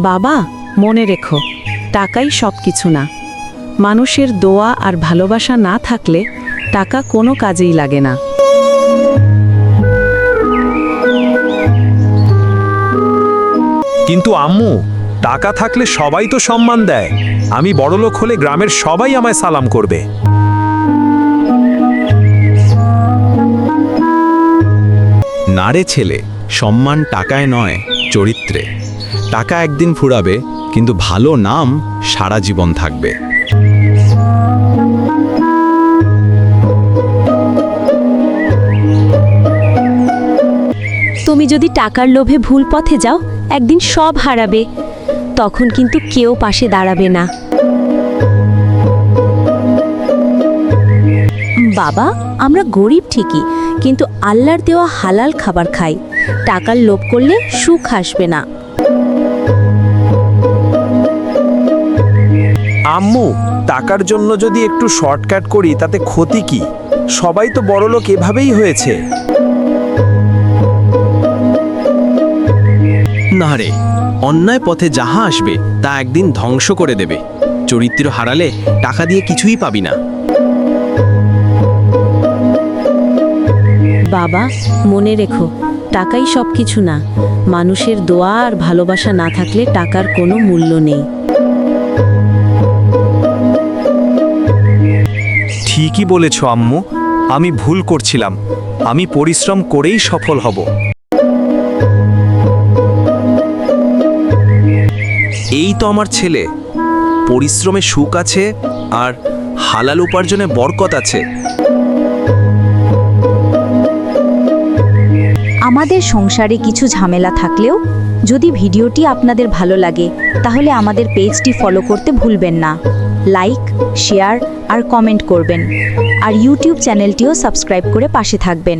বাবা মনে রেখো টাকাই সব কিছু না। মানুষের দোয়া আর ভালোবাসা না থাকলে টাকা কোনো কাজেই লাগে না। কিন্তু আম্মু টাকা থাকলে সবাই তো সম্মান দেয়। আমি বড়লোক হলে গ্রামের সবাই আমায় সালাম করবে। নারে ছেলে সম্মান টাকায় নয় চরিত্রে। টাকা একদিন ফুরাবে, কিন্তু ভালো নাম সারা জীবন থাকবে। তুমি যদি টাকার লোভে ভুল পথে যাও, একদিন সব হারাবে। তখন কিন্তু কেউ পাশে দাঁড়াবে না। বাবা, আমরা গরিব ঠিকই, কিন্তু আল্লাহর দেওয়া হালাল খাবার খাই। টাকার লোভ করলে সুখ আসবে না। আম্মু টাকার জন্য যদি একটু শর্টকাট করি তাতে ক্ষতি কি? সবাই তো বড়লোক এভাবেই হয়েছে। না রে অন্যায় পথে যাহা আসবে তা একদিন ধ্বংস করে দেবে। চরিত্র হারালে টাকা দিয়ে কিছুই পাবি না। বাবা মনে রেখো টাকাই সব কিছু না। মানুষের দোয়া আর ভালোবাসা না থাকলে টাকার কোনো মূল্য নেই। ঠিকই বলেছ, আম্মু। আমি ভুল করছিলাম। আমি পরিশ্রম করেই সফল হব। এই তো আমার ছেলে। পরিশ্রমে সুখ আছে আর হালাল উপার্জনে বরকত আছে। আমাদের সংসারে কিছু ঝামেলা থাকলেও যদি ভিডিওটি আপনাদের ভালো লাগে, তাহলে আমাদের পেজটি ফলো করতে ভুলবেন না। লাইক শেয়ার আর কমেন্ট করবেন। আর ইউটিউব চ্যানেলটিও সাবস্ক্রাইব করে পাশে থাকবেন।